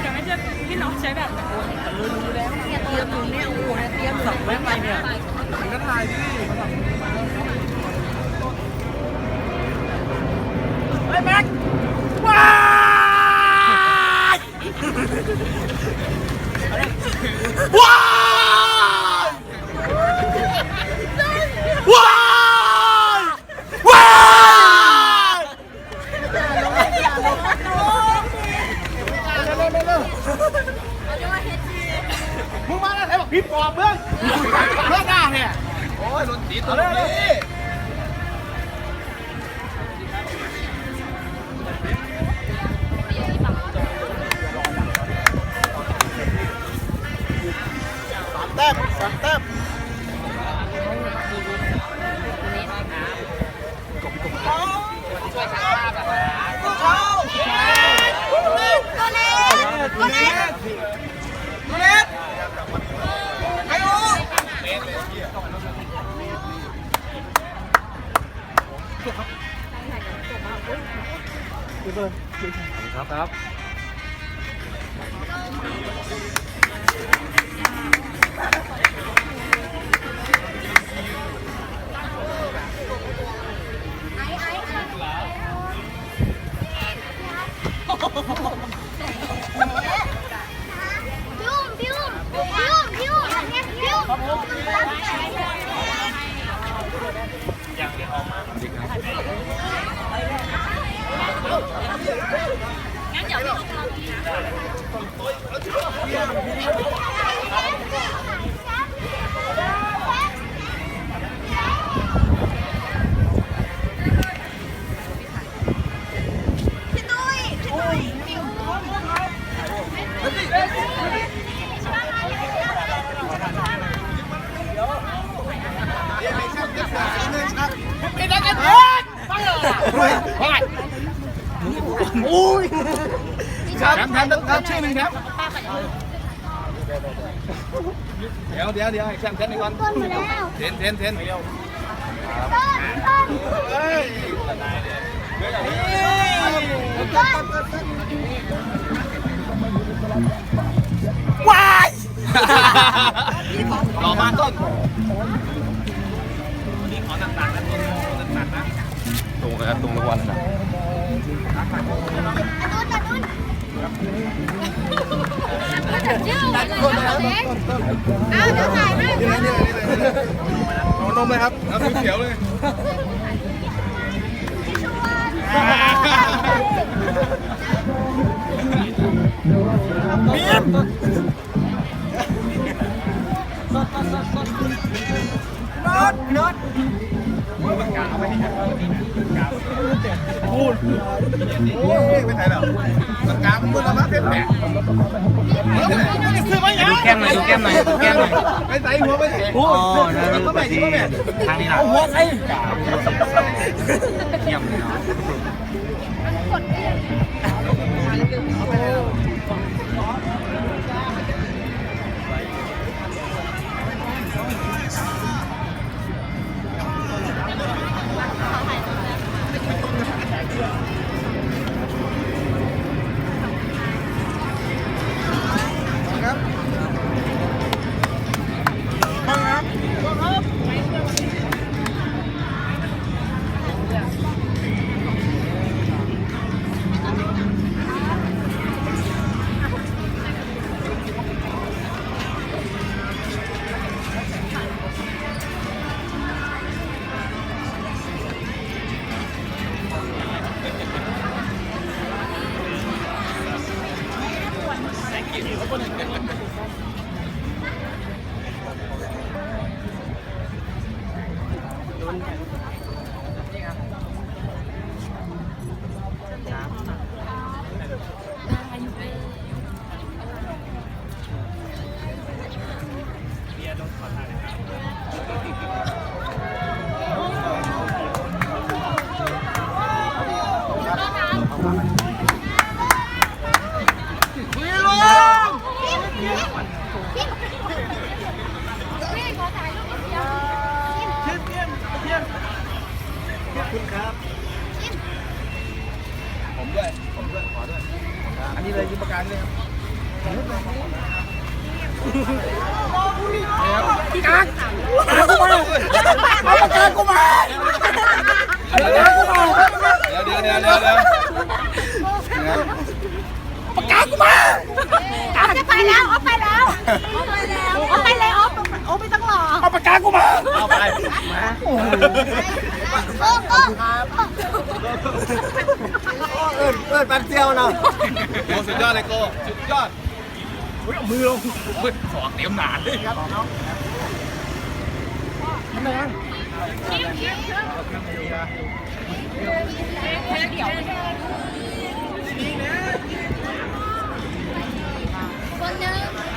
แต่ไม่ใช่พี่น้องใช้แบบไหนเนี่ยเตรียมอยู่เนี่ยโอ้โหเนี่ยเตรียมสั่งไว้ไปเนี่ยมันก็ถ่ายดิเฮ้ยแม็กว้ายว้ายว้ายว้ายเร็วเร็วเร็วเร็วมึงมาแล้วไหนบอกพี่ปอบเบื้องเบื้องหน้าเนี่ย โอ้ยรถตีตัวนี้สามแต้มสามแต้ม ตัวเล็กตัวเล็กตัวเล็กไอ้โอ้ครับครับพี่ พี่ อ้ยแถมแถมแถมชื่อหนึ่งแถมเดี๋ยวเดี๋ยวเดี๋ยวแถมแถมอีกวันต้นมาแล้วเทนเทนเทนเดี๋ยวต้นต้นเฮ้ยต้นว้ายรอมาต้นนี่ขอหนักๆนะต้นหนักๆนะ ตรงกันตรงรางวัลนะต้นต้นก็จะชื่ออะไรนะเล็กอ้าวเดี๋ยวถ่ายให้นี่เลยนี่เลยนี่เลยเอานมเลยครับเอาสีเขียวเลยบีมน็อตน็อต พูดโอ้ยไม่ใช่หรอกปากกามันมือละมั้งเต็มแผลซื้อมาอย่างดูแก้มหน่อยดูแก้มหน่อยดูแก้มหน่อยไปใส่หัวไปใส่อ๋อแล้วดูไปที่ทางนี้นะเอาหัวใส่เยี่ยมเลยเนาะ วีลง มีประกันเลยครับพี่กักเอาประกันกูมาเอาประกันกูมาเอาประกันกูมาเดี๋ยวเดี๋ยวเดี๋ยวเดี๋ยวประกันกูมาเอาจะไปแล้วเอาไปแล้วเอาไปแล้วเอาไปเลยเอาไม่ต้องรอเอาประกันกูมาเอาไปโอ้โอ้ เอิดเอิดปันเซียวเนาะโอ้สุดยอดเลยโก้สุดยอดอุ้ยมือลงอุ้ยสองเตรียมหนานเลยครับน้องทำไมอะคนนึง